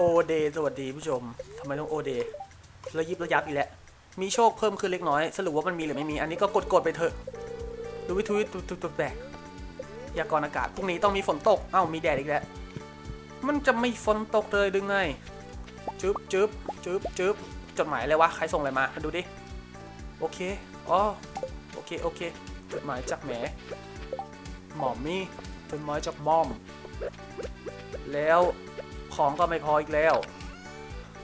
โอเดสวัสดีผู้ชมทำไมต้องโอเดระยิบระยับอีกแล้วมีโชคเพิ่มขึ้นเล็กน้อย สรุปว่ามันมีหรือไม่มี อันนี้ก็กดกดๆไปเถอะดูวิทุยตุบตุบแบกยากรณ์อากาศพรุ่งนี้ต้องมีฝนตก เอ้ามีแดดอีกแล้ว มันจะไม่ฝนตกเลยดึงไงจึ๊บจึ๊บจึ๊บจึ๊บจดหมายอะไรวะ ใครส่งอะไรมา ดูดิ โอเค อ๋อ โอเค โอเค จดหมายจากแหมหมอมมี่จดหมายจากมอม แล้ว ของก็ไม่พออีกแล้ว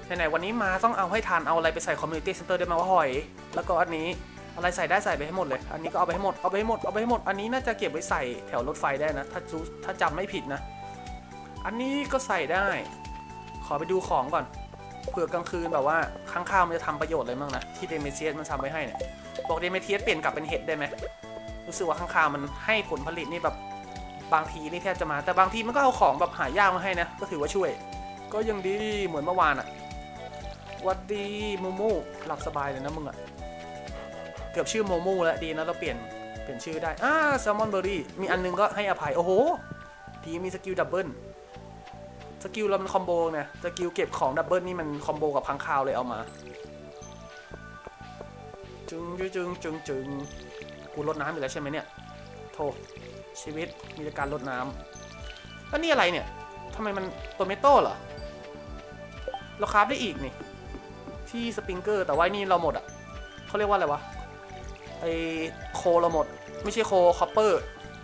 ไหนๆวันนี้มาต้องเอาให้ทานเอาอะไรไปใส่คอมมูนิตี้เซ็นเตอร์ได้ไหมว่าหอย แล้วก็อันนี้อะไรใส่ได้ใส่ไปให้หมดเลย อันนี้ก็เอาไปให้หมด เอาไปให้หมด เอาไปให้หมด อันนี้น่าจะเก็บไว้ใส่แถวรถไฟได้นะ ถ้าจูถ้าจำไม่ผิดนะ อันนี้ก็ใส่ได้ ขอไปดูของก่อน เผื่อกลางคืนแบบว่าข้างข้าวมันจะทำประโยชน์อะไรบ้างนะ ที่เดเมเทียสมันทำไว้ให้เนี่ย บอกเดเมเทียสเปลี่ยนกลับเป็นเห็ดได้ไหม รู้สึกว่าข้างคาวมันให้ผลผลิตนี่แบบ บางทีนี่แทบจะมา แต่บางทีมันก็เอาของแบบหายากมาให้นะ ก็ถือว่าช่วย ก็ยังดีเหมือนเมื่อวานอะวัดดีมูมูหลับสบายเลยนะมึงอะเกือบชื่อโมมูแล้วดีนะเราเปลี่ยนเปลี่ยนชื่อได้อ่าแซลมอนเบอรี่มีอันนึงก็ให้อภัย โอ้โหดีมีสกิลดับเบิลสกิลเรามันคอมโบนะสกิลเก็บของดับเบิลนี่มันคอมโบกับพังคาวเลยเอามา จึงจึงจึงจึงกูลดน้ำอีกแล้วใช่ไหมเนี่ยโธ่ ชีวิตมีแต่การลดน้ำแล้วนี่อะไรเนี่ยทำไมมันโตเมโต้เหรอ เราคราฟได้อีกนี่ ที่สปริงเกอร์ แต่ว่านี่เราหมดอะเขาเรียกว่าอะไรวะ ไอโคเราหมด ไม่ใช่โคคอปเปอร์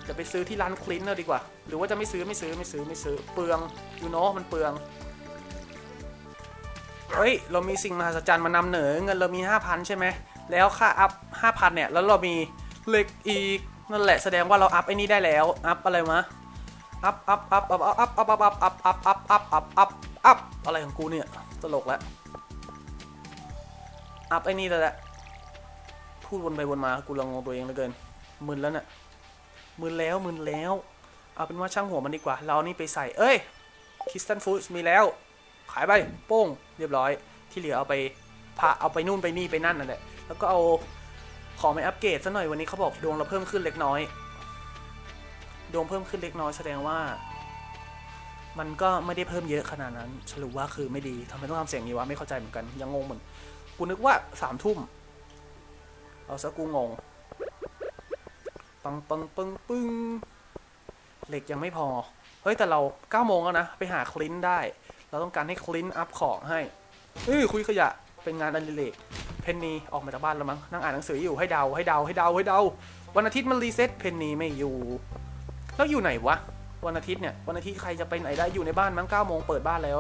จะไปซื้อที่ร้านคลินเนอร์ดีกว่า หรือว่าจะไม่ซื้อไม่ซื้อไม่ซื้อไม่ซื้อ เปลืองยูโนมันเปลืองเฮ้ย เรามีสิ่งมหัศจรรย์มานำเหนอเงินเรามี 5,000 ใช่ไหม แล้วค่าอัพ 5,000 เนี่ย แล้วเรามีเหล็กอีก นั่นแหละแสดงว่าเราอัพไอ้นี่ได้แล้ว อัพอะไรมะอัพอัพอัพอัพอัพอัพอัพอัพอัพอัพอัพอัพอัพอัพอัพอะไรของกูเนี่ยตลกแล้วอัพไอ้นี่แล้วแหละพูดวนไปวนมากูลังงงตัวเองเหลือเกินมึนแล้วเนี่ยมึนแล้วมึนแล้ว เอาเป็นว่าช่างหัวมันดีกว่า เรานี่ไปใส่ เอ้ยคิสตันฟู้ดมีแล้ว ขายไปโป้งเรียบร้อย ที่เหลือเอาไปพาเอาไปนู่นไปนี่ไปนั่นนั่นแหละแล้วก็เอา ของไปอัปเกรดซะหน่อยวันนี้เขาบอกดวงเราเพิ่มขึ้นเล็กน้อย ดวงเพิ่มขึ้นเล็กน้อยแสดงว่า มันก็ไม่ได้เพิ่มเยอะขนาดนั้นสรุปว่าคือไม่ดีทำไมต้องทำเสียงนี้วะไม่เข้าใจเหมือนกันยังงงเหมือนกูนึกว่าสามทุ่มเอาซะกูงงปังปังปังปึ้งเหล็กยังไม่พอ เฮ้ย แต่เราเก้าโมงแล้วนะ ไปหาคลินได้ เราต้องการให้คลินอัพของให้เอ้ยคุยขยะ เป็นงานอดิเรกเพนนีออกมาจากบ้านแล้วมั้งนั่งอ่านหนังสืออยู่ให้เดาให้เดาให้เดาให้เดาวันอาทิตย์มันรีเซ็ตเพนนีไม่อยู่ แล้วอยู่ไหนวะวันอาทิตย์เนี่ยวันอาทิตย์ใครจะไปไหนได้อยู่ในบ้านมั้งเก้าโมงเปิดบ้านแล้ว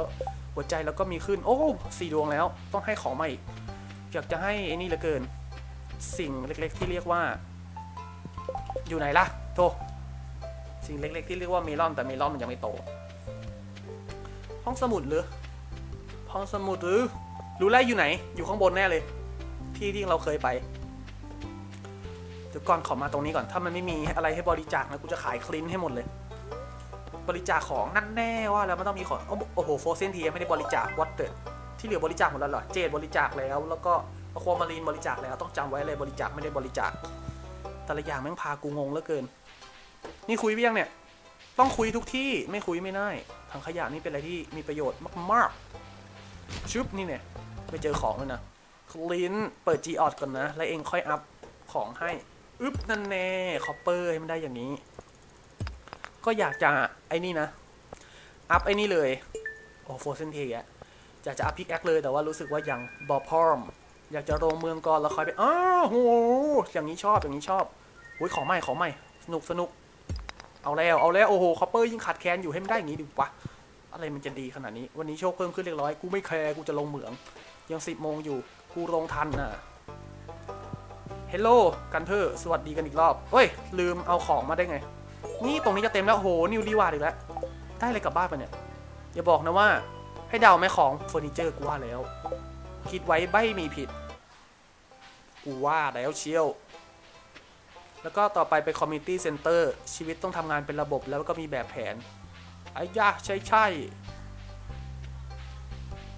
หัวใจแล้วก็มีขึ้นโอ้สี่ดวงแล้ว ต้องให้ของมาอีกอยากจะให้ไอ้นี่เหลือเกิน สิ่งเล็กๆที่เรียกว่า อยู่ไหนล่ะโทสิ่งเล็ก ๆ ที่เรียกว่าเมลอนแต่เมลอนมันยังไม่โตห้องสมุดหรือห้องสมุดหรือ รูแล้วอยู่ไหน อยู่ข้างบนแน่เลย ที่ที่เราเคยไป เดี๋ยวก่อนขอมาตรงนี้ก่อน ถ้ามันไม่มีอะไรให้บริจาคนะ กูจะขายคลินให้หมดเลย บริจาคของนั่นแน่ว่าแล้วมันต้องมีของ โอ้โหโฟเซนทีไม่ได้บริจาควัตเตอร์ที่เหลือบริจาคหมดแล้วเหรอ เจดบริจาคแล้ว แล้วก็อความารีนบริจาคแล้ว ต้องจำไว้เลยบริจาคไม่ได้บริจาค แต่ละอย่างแม่งพากูงงเหลือเกิน นี่คุยเบี้ยงเนี่ย ต้องคุยทุกที่ ไม่คุยไม่ได้ ถังขยะนี่เป็นอะไรที่มีประโยชน์มากๆ ชุบนี่เนี่ยไม่เจอของเลยนะคลินเปิด G ออดก่อนนะ แล้วเองค่อยอัพของให้อึ๊บนั่นแน่คอปเปอร์ให้มันได้อย่างนี้ ก็อยากจะไอ้นี่นะ อัพไอ้นี่เลย โอ้โฟเซนเทียอยากจะอัพพิกแอคเลยแต่ว่ารู้สึกว่ายังบอพร้อม อยากจะลงเมืองก่อนแล้วค่อยไปอ้าวโหอย่างนี้ชอบอย่างนี้ชอบอุ้ยของใหม่ของใหม่สนุกสนุกเอาแล้วเอาแล้วโอ้โหคอปเปอร์ยิ่งขาดแคลนอยู่ให้มันได้อย่างนี้ดีวะ อะไรมันจะดีขนาดนี้ วันนี้โชคเพิ่มขึ้นเล็กน้อย กูไม่แคร์กูจะลงเหมือง ยังสิบโมงอยู่ กูลงทันน่ะเฮลโลกันเทอร์สวัสดีกันอีกรอบเฮ้ย ลืมเอาของมาได้ไง นี่ตรงนี้จะเต็มแล้วโหนิวดีวาดอีกแล้ว ได้อะไรกลับบ้านไปเนี่ย อย่าบอกนะว่า ให้เดาไหมของเฟอร์นิเจอร์กูว่าแล้ว คิดไว้ไม่มีผิด กูว่าแล้วเชียว แล้วก็ต่อไปไปคอมมิ n ตี้เซ็นเตอร์ชีวิตต้องทำงานเป็นระบบแล้วก็มีแบบแผน ไอ้ยะใช่ใช่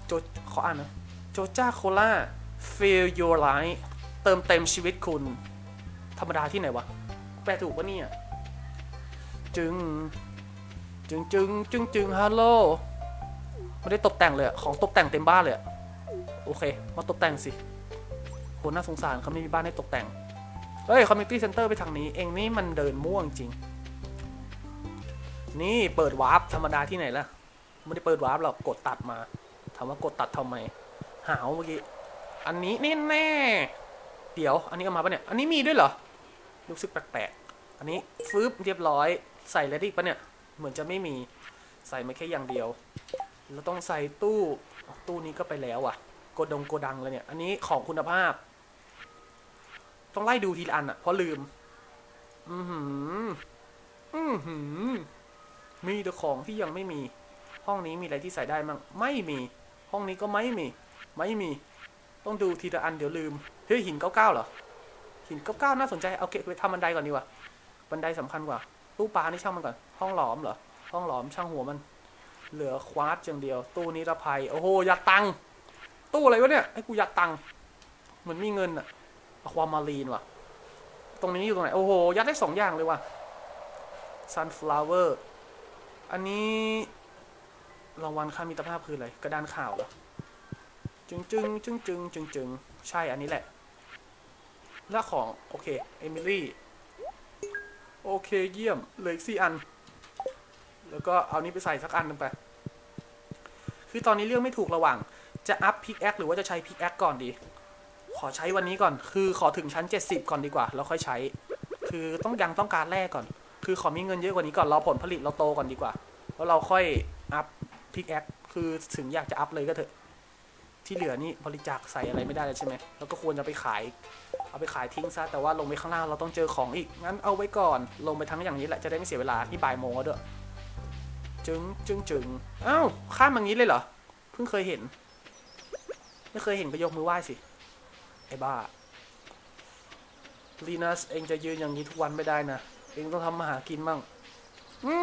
โจขออ่านนะโจจ้าโคล่า feel your life เติมเต็มชีวิตคุณ ธรรมดาที่ไหนวะ แปลถูกปะเนี่ย จึง จึงจึงจึงจึงฮัลโหลไม่ได้ตกแต่งเลยของตกแต่งเต็มบ้านเลยโอเค มาตกแต่งสิโหน่าสงสารเขาไม่มีบ้านให้ตกแต่งเฮ้ยคอมมิ n ตี้เซ็นเตอร์ไปทางนี้ เองนี่มันเดินม่วงจริง นี่เปิดวาร์ปธรรมดาที่ไหนล่ะ ไม่ได้เปิดวาร์ปหรอกกดตัดมาถามว่ากดตัดทำไม หาวเมื่อกี้ อันนี้นี่แน่ เดี๋ยว อันนี้เอามาปะเนี่ย อันนี้มีด้วยเหรอ รู้สึกแปลกๆ อันนี้ฟืบเรียบร้อย ใส่แล้วดิปะเนี่ย เหมือนจะไม่มี ใส่มาแค่อย่างเดียวแล้วต้องใส่ตู้ ตู้นี้ก็ไปแล้วอะโกดงโกดังเลยเนี่ย อันนี้ของคุณภาพ ต้องไล่ดูทีละอันอะ เพราะลืม อือหือ อือหือ มีแต่ของที่ยังไม่มี ห้องนี้มีอะไรที่ใส่ได้มั่งไม่มี ห้องนี้ก็ไม่มี ไม่มี ต้องดูทีละอันเดี๋ยวลืม เฮ้ยหินเก้าเก้าเหรอ หินเก้าเก้าน่าสนใจ เอาเก็บไปทำบันไดก่อนดีกว่า บันไดสำคัญกว่า ตู้ปลานี่ช่างมันก่อน ห้องหลอมเหรอ ห้องหลอมช่างหัวมัน เหลือควาร์ตอย่างเดียว ตู้นิรภัย โอ้โห อยากตัง ตู้อะไรวะเนี่ยให้กูอยากตังเหมือนมีเงินอะอะความมารีนว่ะ ตรงนี้อยู่ตรงไหน โอ้โห ยัดได้สองอย่างเลยว่ะ sunflower อันนี้รางวัลค่ามิตรภาพคืออะไรกระดานข่าวเหรอจึงจึงจึงจึงจึงจึงใช่อันนี้แหละแล้วของ โอเค เอมิลี่ โอเค เยี่ยมเหลืออีกสี่อัน แล้วก็เอานี้ไปใส่สักอันหนึงไป คือตอนนี้เลือกไม่ถูกระหว่าง จะอัพพิกแอคหรือว่าจะใช้พิกแอคก่อนดี ขอใช้วันนี้ก่อน คือขอถึงชั้น 70 ก่อนดีกว่า แล้วค่อยใช้ คือต้องยังต้องการแรกก่อน คือขอมีเงินเยอะกว่านี้ก่อน รอผลผลิตเราโตก่อนดีกว่า แล้วเราค่อยอัพพิกแอคคือถึงอยากจะอัพเลยก็เถอะ ที่เหลือนี่บริจาคใส่อะไรไม่ได้เลยใช่ไหมแล้วก็ควรจะไปขาย เอาไปขายทิ้งซะแต่ว่าลงไปข้างล่างเราต้องเจอของอีกงั้นเอาไว้ก่อน ลงไปทั้งอย่างนี้แหละจะได้ไม่เสียเวลานี่บ่ายโมงแล้วด้วยจึงจึงจึงอ้าวข้ามอย่างนี้เลยเหรอเพิ่งเคยเห็น ไม่เคยเห็นก็ยกมือไหว้สิไอ้บ้าลีนัสเองจะยืนอย่างนี้ทุกวันไม่ได้นะ เองต้องทำมาหากินมั่ง อื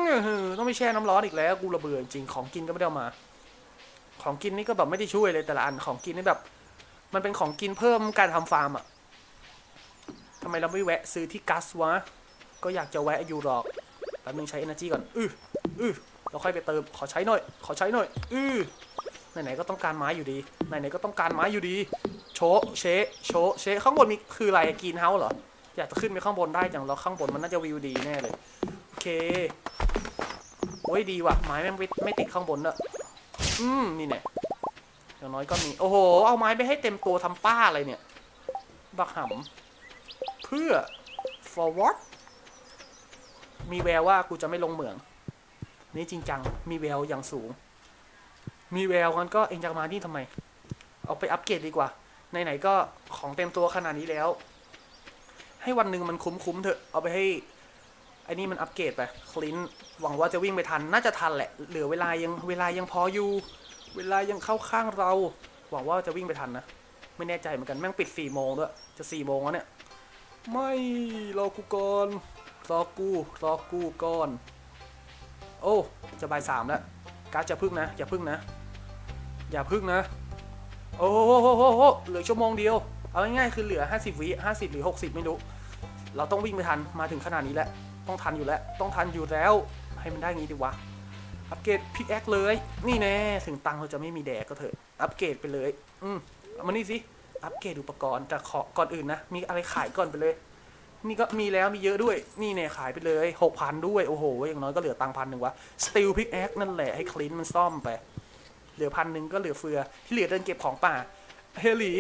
อต้องไปแช่น้ำร้อนอีกแล้วกูระเบื่อจริงของกินก็ไม่ได้อามา ของกินนี่ก็แบบไม่ได้ช่วยเลยแต่ละอันของกินนี่แบบ มันเป็นของกินเพิ่มการทำฟาร์มอะทำไมเราไม่แวะซื้อที่กัสวะ ก็อยากจะแวะอยู่หรอกแป๊บนึงใช้ energy ก่อน อืออือเราค่อยไปเติม ขอใช้หน่อย ขอใช้หน่อย อือไหนๆก็ต้องการไม้อยู่ดี ไหนๆก็ต้องการไม้อยู่ดี โชเชโชเชข้างบนมีคืออะไรกรีนเฮาส์เหรอ อยากจะขึ้นไปข้างบนได้จังแล้วข้างบนมันน่าจะวิวดีแน่เลย โอเค อ้ยดีว่ะไม้แม่งไม่ไม่ติดข้างบนเนอะอืมนี่แน่อย่างน้อยก็มี โอ้โห เอาไม้ไปให้เต็มตัวทำป้าอะไรเนี่ย บักหำเพื่อ forward มีแววว่ากูจะไม่ลงเหมือง นี่จริงจัง มีแววอย่างสูง มีแววกันก็เองจะมาที่ทำไม เอาไปอัปเกรดดีกว่า ไหนๆก็ของเต็มตัวขนาดนี้แล้ว ให้วันหนึ่งมันคุ้มๆเถอะ เอาไปให้ อ้นี่มันอัปเกรดไปคลินหวังว่าจะวิ่งไปทัน น่าจะทันแหละ เหลือเวลายังเวลายังพออยู่ เวลายังเข้าข้างเรา หวังว่าจะวิ่งไปทันนะ ไม่แน่ใจเหมือนกัน แม่งปิดสี่โมงด้วย จะสี่โมงแล้วเนี่ย ไม่รอกูก่อน รอกู รอกูก่อน โอ้ จะบ่ายสามแล้ว การจะพึ่งนะ อย่าพึ่งนะ อย่าพึ่งนะ โอ้โหโหโหโหเหลือชั่วโมงเดียว เอาง่ายๆคือเหลือ 50 วิ50 หรือ 60 ไม่รู้ เราต้องวิ่งไปทัน มาถึงขนาดนี้แล้ว ต้องทันอยู่แล้ว ต้องทันอยู่แล้ว ให้มันได้งี้ดีวะ อัปเกรดพิกแอคเลย นี่แน่ ถึงตังเราจะไม่มีแดกก็เถอะ อัปเกรดไปเลย อืมเอามานี่สิ อัปเกรดอุปกรณ์ แต่ขอก่อนอื่นนะ มีอะไรขายก่อนไปเลย นี่ก็มีแล้ว มีเยอะด้วย นี่เนี่ยขายไปเลยหกพันด้วย โอ้โห อย่างน้อยก็เหลือตังพันหนึ่งวะ สตีลพิกแอคนั่นแหละ ให้คลินมันซ่อมไป เหลือพันหนึ่งก็เหลือเฟือ ที่เหลือเดินเก็บของป่า เฮลี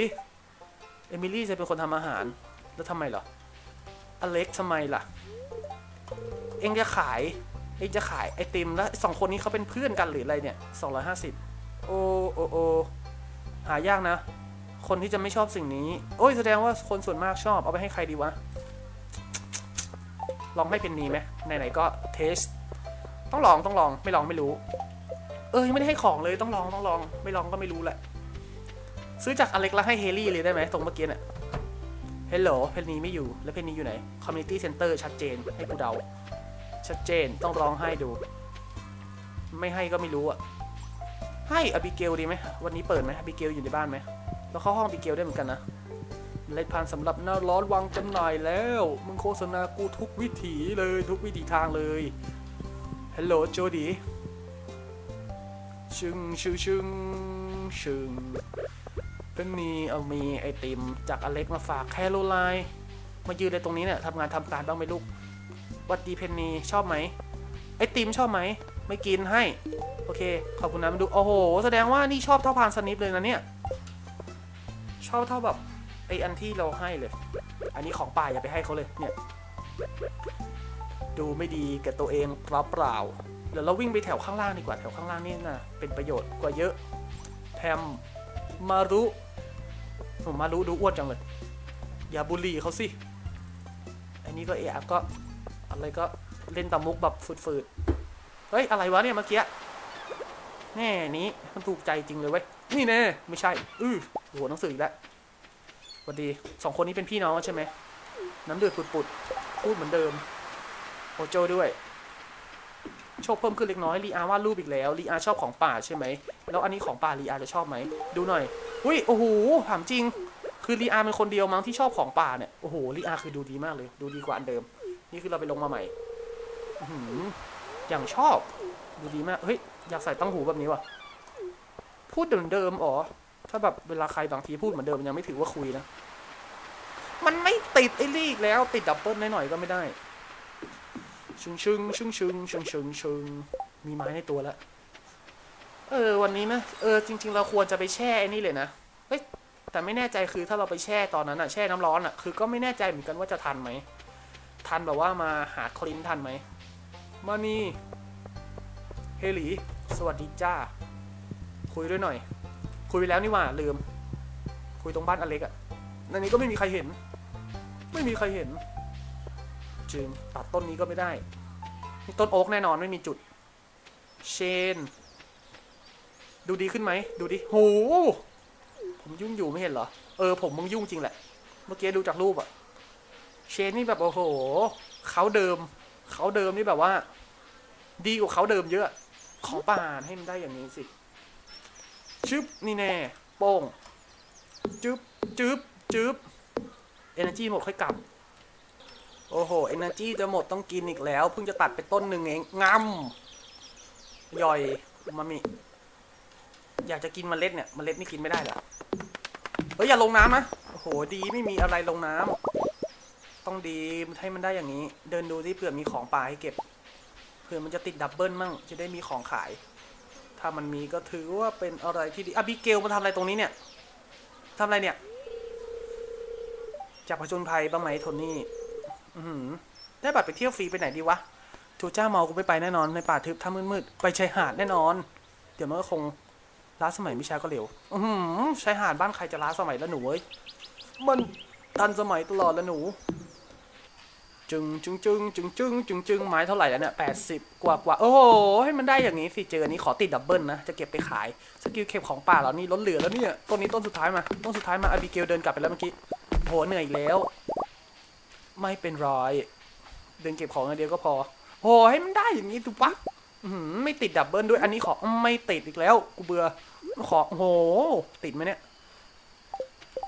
เอมิลี่จะเป็นคนทำอาหาร แล้วทำไมเหรอ อเล็กทำไมล่ะ เองจะขายเองจะขายไอติมแล้วสองคนนี้เขาเป็นเพื่อนกันหรืออะไรเนี่ยสองร้อยห้าสิบโอโอโอหายากนะ คนที่จะไม่ชอบสิ่งนี้ โอ้ยแสดงว่าคนส่วนมากชอบ เอาไปให้ใครดีวะ ลองให้เพนนีไหมไหนๆก็เทส ต้องลองต้องลองไม่ลองไม่รู้ เออยังไม่ได้ให้ของเลยต้องลองต้องลอง ไม่ลองก็ไม่รู้แหละ ซื้อจากอเล็กแล้วให้เฮลี่เลยได้ไหมตรงเมื่อกี้เนี่ยเฮลโหลเพนนีไม่อยู่แล้วเพนนีอยู่ไหนคอมมูนิตี้เซ็นเตอร์ชัดเจนให้กูเดา ชัดเจนต้องร้องให้ดู ไม่ให้ก็ไม่รู้อะ ให้อบิเกลดีไหมวันนี้เปิดไหมอบิเกลอยู่ในบ้านไหมแล้วเข้าห้องอบิเกลได้เหมือนกันนะเมล็ดพันธุ์สำหรับหน้าร้อนวางจำหน่ายแล้ว มึงโฆษณากูทุกวิถีเลยทุกวิถีทางเลยฮัลโหลโจดีชึงชึงชึงชึงเพิ่งมีเอามีไอติมจากอเล็กมาฝากแคโรไลน์มายืนในตรงนี้เนี่ยทำงานทำการบ้างไหมลูก วัดดีเพนนีชอบไหมไอติมชอบไหมไม่กินให้ โอเค ขอบคุณนะมาดู โอ้โห แสดงว่านี่ชอบเท่าพานสนิปเลยนะเนี่ย ชอบเท่าแบบไออันที่เราให้เลย อันนี้ของป่าอย่าไปให้เขาเลย เนี่ย ดูไม่ดีกับตัวเองเปล่าเปล่าๆเดี๋ยวเราวิ่งไปแถวข้างล่างดีกว่า แถวข้างล่างนี่นะเป็นประโยชน์กว่าเยอะ แพม มารุผมมารุดูอ้วนจังเลย อย่าบูลลี่เขาสิ อันนี้ก็เอะก็ อะไรก็เล่นตามุกแบบฝืดๆ เฮ้ย อะไรวะเนี่ยเมื่อกี้ แน่นี้มันถูกใจจริงเลยเว้ย นี่แน่ไม่ใช่ อือโหหนังสืออีกแล้วสวัสดีสองคนนี้เป็นพี่น้องใช่ไหม น้ำเดือดปุดๆ พูดเหมือนเดิม โอโจด้วย โชคเพิ่มขึ้นเล็กน้อยลีอาวาดรูปอีกแล้วลีอาชอบของป่าใช่ไหม แล้วอันนี้ของป่าลีอาจะชอบไหม ดูหน่อย อุ้ย โอ้โห ถามจริง คือลีอาเป็นคนเดียวมั้งที่ชอบของป่าเนี่ย โอ้โหลีอาคือดูดีมากเลย ดูดีกว่าอันเดิม นี่คือเราไปลงมาใหม่อื้อหือย่างชอบ ดูดีมาก เฮ้ย อยากใส่ตั้งหูแบบนี้ว่ะ พูดเหมือนเดิมอ๋อ ถ้าแบบเวลาใครบางทีพูดเหมือนเดิมยังไม่ถือว่าคุยนะ มันไม่ติดไอ้ลีกแล้ว ติดดับเบิลหน่อยๆก็ไม่ได้ ชึงชึงชึงชึงชึงชึงชึงมีไม้ในตัวแล้ว เออ วันนี้นะเออ จริง ๆ เราควรจะไปแช่ไอ้นี่เลยนะ เฮ้ย แต่ไม่แน่ใจคือถ้าเราไปแช่ตอนนั้นอะแช่น้ำร้อนอะคือก็ไม่แน่ใจเหมือนกันว่าจะทันไหม ทันแบบว่ามาหาคลินทันไหมมานี่เฮลี สวัสดีจ้า คุยด้วยหน่อย คุยไปแล้วนี่ว่าลืม คุยตรงบ้านอเล็กอะในนี้ก็ไม่มีใครเห็น ไม่มีใครเห็นจริงตัดต้นนี้ก็ไม่ได้นี่ต้นโอ๊กแน่นอนไม่มีจุด เชน ดูดีขึ้นไหม ดูดิโหผมยุ่งอยู่ไม่เห็นเหรอ เออผมมึงยุ่งจริงแหละ เมื่อกี้ดูจากรูปอะ เชนนี่แบบโอ้โหเขาเดิมเขาเดิมนี่แบบว่า ดีกว่าเขาเดิมเยอะ ขอป่านให้มันได้อย่างนี้สิชึบนี่แน่โป้งจึ๊บจึ๊บจึ๊บเอเนจีหมดค่อยกลับ โอ้โหเอเนจีจะหมดต้องกินอีกแล้ว เพิ่งจะตัดไปต้นหนึ่งเองงำย่อยมามิอยากจะกินเมล็ดเนี่ยเมล็ดนี่กินไม่ได้เหรอเฮ้ยอย่าลงน้ำนะโอ้โหดีไม่มีอะไรลงน้ำ ต้องดีให้มันได้อย่างนี้ เดินดูที่เผื่อมีของป่าให้เก็บ เผื่อมันจะติดดับเบิลมั่ง จะได้มีของขาย ถ้ามันมีก็ถือว่าเป็นอะไรที่ดีอะบิเกลมาทำอะไรตรงนี้เนี่ยทำอะไรเนี่ย จากผจญภัยบ้างไหมโทนี่อือหือได้บัตรไปเที่ยวฟรีไปไหนดีวะจูจ้าเมากูไม่ไปแน่นอนในป่าทึบถ้ามืดๆไปชายหาดแน่นอน เดี๋ยวมันก็คงล้าสมัยไม่ช้าก็เร็ว อือหือชายหาดบ้านใครจะล้าสมัยแล้วหนูเว้ย มันทันสมัยตลอดแล้วหนู จึงจึงจึงจึงจึงจึงจึงไม้เท่าไหร่แล้วเนี่ยแปดสิบกว่ากว่าโอ้โหให้มันได้อย่างนี้สิเจออันนี้ขอติดดับเบิลนะ จะเก็บไปขาย สกิลเก็บของป่าแล้วนี่ล้นเหลือแล้วเนี่ยต้นนี้ต้นสุดท้ายมา ต้นสุดท้ายมาอาบิเกลเดินกลับไปแล้วเมื่อกี้โหเหนื่อยอีกแล้ว ไม่เป็นไรเดินเก็บของอย่างเดียวก็พอโหให้มันได้อย่างนี้ถูกปะไม่ติดดับเบิลด้วยอันนี้ขอไม่ติดอีกแล้ว กูเบื่อขอโอ้โหติดไหมเนี่ย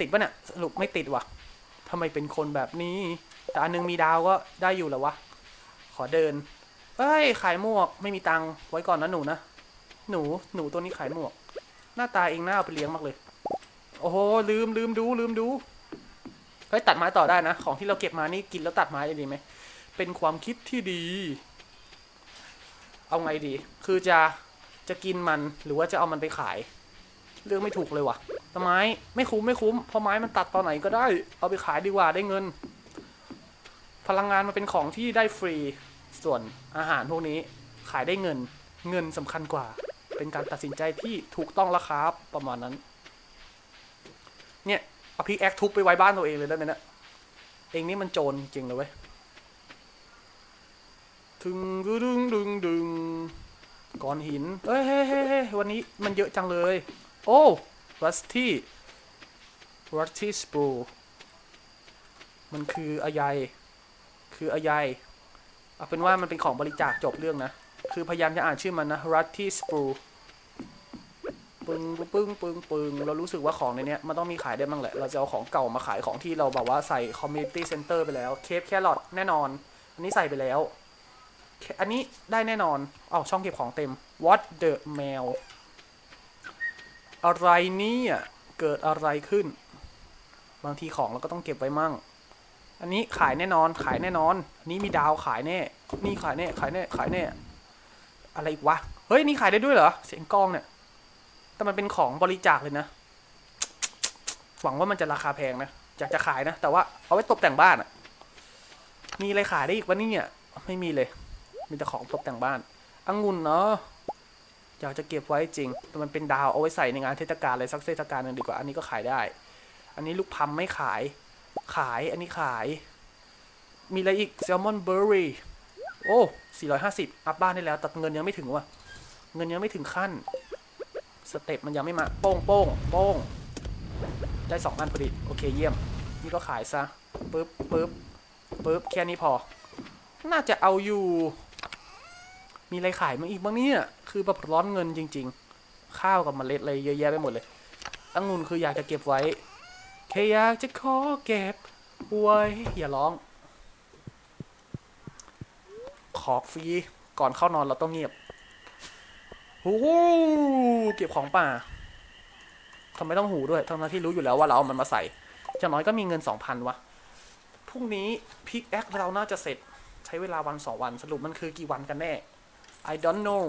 ติดปะเนี่ยสรุปไม่ติดว่ะทำไมเป็นคนแบบนี้ แต่อันนึงมีดาวก็ได้อยู่แล้ววะ ขอเดิน เอ้ย ขายหมวก ไม่มีตังค์ไว้ก่อนนะหนูนะ หนู หนูตัวนี้ขายหมวก หน้าตาเองน่าเอาไปเลี้ยงมากเลย โอ้โห ลืมลืมดูลืมดู เฮ้ย ตัดไม้ต่อได้นะ ของที่เราเก็บมานี่กินแล้วตัดไม้ได้ดีไหม เป็นความคิดที่ดี เอาไงดี คือจะ จะกินมันหรือว่าจะเอามันไปขาย เรื่องไม่ถูกเลยว่ะแต่ไม้ไม่คุ้มไม่คุ้มเพราะไม้มันตัดตอนไหนก็ได้ เอาไปขายดีกว่าได้เงิน พลังงานมันเป็นของที่ได้ฟรีส่วนอาหารพวกนี้ขายได้เงินเงินสำคัญกว่า เป็นการตัดสินใจที่ถูกต้องแล้วครับประมาณนั้น เนี่ยเอาพีแอคทุบไปไว้บ้านตัวเองเลยได้ไหมเนะเองนี่มันโจรจริงเลยเว้ยถึงดึงดึงดึงก้อนหินเฮ้ยเฮ้ยเฮ้ยวันนี้มันเยอะจังเลย โอ้รัสตี้รัสตี้สปูมันคืออะไร คืออะไรเอาเป็นว่ามันเป็นของบริจาคจบเรื่องนะ คือพยายามจะอ่านชื่อมันนะรัตตี้สปูปึงปึ้งปึงปึ้งเรารู้สึกว่าของในเนี้ยมันต้องมีขายได้บ้างแหละ เราจะเอาของเก่ามาขายของที่เราแบบว่าใส่คอมมูนิตี้เซ็นเตอร์ไปแล้ว เคปแครอทแน่นอน อันนี้ใส่ไปแล้ว อันนี้ได้แน่นอนอ๋อช่องเก็บของเต็ม what the mail อะไรเนี่ยเกิดอะไรขึ้น บางทีของเราก็ต้องเก็บไว้มั่ง อันนี้ขายแน่นอน ขายแน่นอน อันนี้มีดาวขายแน่ นี่ขายแน่ ขายแน่ ขายแน่ อะไรอีกวะ เฮ้ย นี่ขายได้ด้วยเหรอ เสียงกล้องเนี่ย แต่มันเป็นของบริจาคเลยนะ หวังว่ามันจะราคาแพงนะ อยากจะขายนะ แต่ว่าเอาไว้ตกแต่งบ้านอะมีอะไรขายได้อีกวะนี่เนี่ย ไม่มีเลย มีแต่ของตกแต่งบ้าน องุ่นเนาะ อยากจะเก็บไว้จริง แต่มันเป็นดาวเอาไว้ใส่ในงานเทศกาลอะไรสักเทศกาลหนึงดีกว่า อันนี้ก็ขายได้ อันนี้ลูกพัมไม่ขาย ขายอันนี้ขาย มีอะไรอีกแซลมอนเบอร์รี่โอ้450 อัพบ้านได้แล้วแต่เงินยังไม่ถึงว่ะ เงินยังไม่ถึงขั้น สเต็ปมันยังไม่มา โป้งโป้งโป้ง ได้สองอันพอดี โอเคเยี่ยม นี่ก็ขายซะปึ๊บปึ๊บปึ๊บ แค่นี้พอ น่าจะเอาอยู่ มีอะไรขายมาอีกบ้างเนี่ย คือแบบร้อนเงินจริง ๆ ข้าวกับเมล็ดอะไรเยอะแยะไปหมดเลย องุ่นคืออยากจะเก็บไว้ แค่อยากจะขอเก็บไว้อย่าร้อง ขอฟรีก่อนเข้านอนเราต้องเงียบโอ้โหเก็บของป่าทำไมต้องหูด้วยทั้งที่รู้อยู่แล้วว่าเราเอามันมาใส่อย่างน้อยก็มีเงินสองพันวะพรุ่งนี้พิกแอคเราน่าจะเสร็จใช้เวลาวันสองวันสรุปมันคือกี่วันกันแน่ I don't know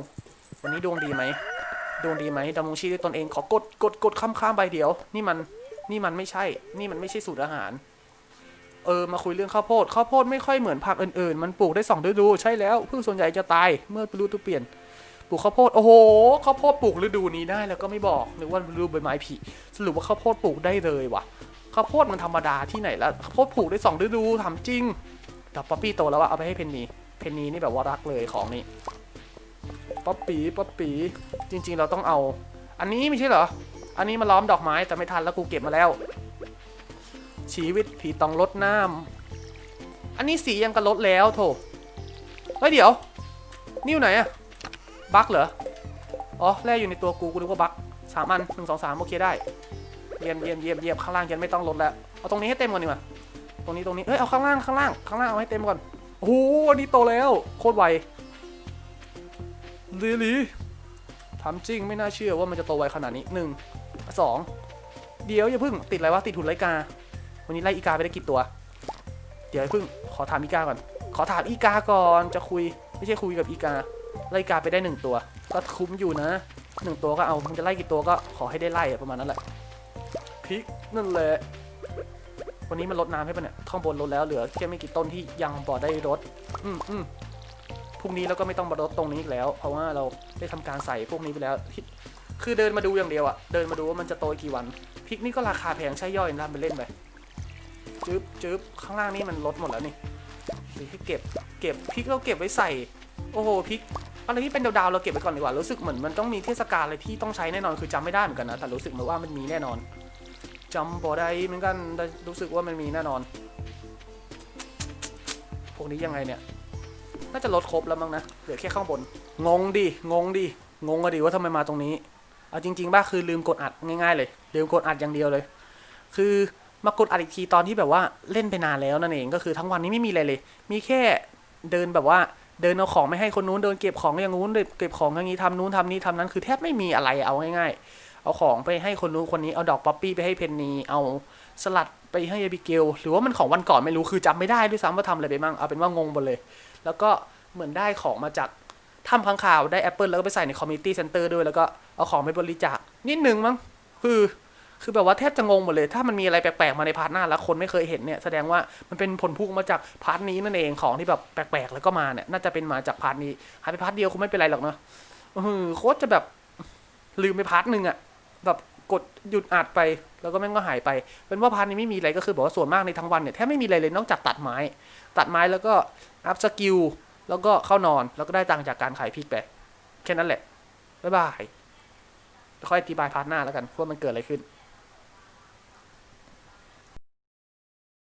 วันนี้ดวงดีไหมดวงดีไหมดำรงชีพด้วยตนเองขอกดกดกดข้ามข้ามๆใบเดียว นี่มัน นี่มันไม่ใช่ นี่มันไม่ใช่สูตรอาหาร เออ มาคุยเรื่องข้าวโพด ข้าวโพดไม่ค่อยเหมือนผักอื่นๆ มันปลูกได้สองฤดู ใช่แล้วพืชส่วนใหญ่จะตาย เมื่อฤดูเปลี่ยน ปลูกข้าวโพด โอ้โห ข้าวโพดปลูกฤดูนี้ได้แล้วก็ไม่บอกหรือว่าฤดูใบไม้ผลิสรุปว่าข้าวโพดปลูกได้เลยว่ะ ข้าวโพดมันธรรมดาที่ไหนล้วข้าวโพดปลูกได้สองฤดูถามจริงแต่ป๊อปปี้โตแล้วว่าเอาไปให้เพนนี เพนนีนี่แบบว่ารักเลยของนี่ป๊อปปี้ป๊อปปี้จริง ๆ เราต้องเอา อันนี้ไม่ใช่เหรอ อันนี้มาล้อมดอกไม้แต่ไม่ทันแล้วกูเก็บมาแล้ว ชีวิตผีต้องลดน้ำอันนี้สียังกระลดแล้วโถเฮ้ยเดี๋ยว นิ้วไหนอะบั๊กเหรอ อ๋อแร่อยู่ในตัวกูกูนึกว่าบั๊กสามอันหนึ่งสองสามโอเคได้ เยี่ยมเยี่ยมเยี่ยมเยี่ยมข้างล่างยันไม่ต้องลดแล้ว เอาตรงนี้ให้เต็มก่อนดีกว่าตรงนี้ตรงนี้เฮ้ยเอาข้างล่างข้างล่างข้างล่างเอาให้เต็มก่อน โอ้โหอันนี้โตแล้วโคตรไวลีลีถามจริงไม่น่าเชื่อว่ามันจะโตไวขนาดนี้หนึ่ง สองเดี๋ยวอย่าเพิ่งติดอะไรวะติดหุ่นไรกา วันนี้ไล่อีกาไปได้กี่ตัว เดี๋ยวอย่าเพิ่งขอถามอีกาก่อน ขอถามอีกาก่อนจะคุยไม่ใช่คุยกับอีกา ไล่กาไปได้หนึ่งตัว ก็คุ้มอยู่นะหนึ่งตัวก็เอามึงจะไล่กี่ตัวก็ขอให้ได้ไล่ประมาณนั้นแหละพริกนั่นแหละวันนี้มันลดน้ำให้ปะเนี่ยข้างบนลดแล้วเหลือแค่ไม่กี่ต้นที่ยังบ่ได้รดอืมอืมพรุ่งนี้เราก็ไม่ต้องมารดตรงนี้อีกแล้ว เพราะว่าเราได้ทำการใส่พวกนี้ไปแล้ว คือเดินมาดูอย่างเดียวอะเดินมาดูว่ามันจะโตอีกกี่วันพริกนี่ก็ราคาแพงใช่ย่อยนะไปเล่นไปจึ๊บจึ๊บข้างล่างนี่มันลดหมดแล้วนี่หรือให้เก็บเก็บพริกเราเก็บไว้ใส่ โอ้โหพริกอะไรที่เป็นดาวๆเราเก็บไว้ก่อนดีกว่ารู้สึกเหมือนมันต้องมีเทศกาลอะไรที่ต้องใช้แน่นอนคือจำไม่ได้เหมือนกันนะแต่รู้สึกเหมือนว่ามันมีแน่นอนจำบ่ได้เหมือนกันแต่รู้สึกว่ามันมีแน่นอน พวกนี้ยังไงเนี่ย น่าจะลดครบแล้วมั้งนะเหลือแค่ข้างบน งงดิงงดิงงอะดิว่าทำไมมาตรงนี้ เอาจริงๆบ้าคือลืมกดอัดง่ายๆเลย ลืมกดอัดอย่างเดียวเลย คือมากดอัดอีกทีตอนที่แบบว่าเล่นไปนานแล้วนั่นเองก็คือทั้งวันนี้ไม่มีอะไรเลย มีแค่เดินแบบว่าเดินเอาของไม่ให้คนนู้นเดินเก็บของอย่างนู้นเดินเก็บของอย่างนี้ทำนู้นทำนี้ทำนั้นคือแทบไม่มีอะไรเอาง่ายๆ เอาของไปให้คนนู้นคนนี้เอาดอกป๊อปปี้ไปให้เพนนีเอาสลัดไปให้เอบิเกลหรือว่ามันของวันก่อนไม่รู้คือจำไม่ได้ด้วยซ้ำว่าทำอะไรไปบ้างเอาเป็นว่างงหมดเลย แล้วก็เหมือนได้ของมาจาก ถ้ำค้างคาวได้แอปเปิลแล้วก็ไปใส่ในคอมมิตี้เซ็นเตอร์ด้วย แล้วก็เอาของไปบริจาคนิดนึงมั้งคือคือแบบว่าแทบจะงงหมดเลย ถ้ามันมีอะไรแปลกๆ มาในพาร์ทหน้าแล้วคนไม่เคยเห็นเนี่ย แสดงว่ามันเป็นผลพุ่งมาจากพาร์ทนี้นั่นเองของที่แบบแปลกๆ แล้วก็มาเนี่ย น่าจะเป็นมาจากพาร์ทนี้หายไปพาร์ทเดียวคงไม่เป็นไรหรอกเนาะเออโคตรจะแบบลืมไปพาร์ทหนึ่งอะแบบกดหยุดอัดไปแล้วก็แม่งก็หายไป เป็นว่าพาร์ทนี้ไม่มีอะไรก็คือบอกว่าส่วนมากในทั้งวันเนี่ยแทบไม่มีอะไรเลยนอกจากตัดไม้ ตัดไม้แล้วก็อัพสกิล แล้วก็เข้านอนแล้วก็ได้ตังค์จากการขายพริกไปแค่นั้นแหละบ๊ายบายค่อยอธิบายพาร์ทหน้าแล้วกันว่ามันเกิดอะไรขึ้น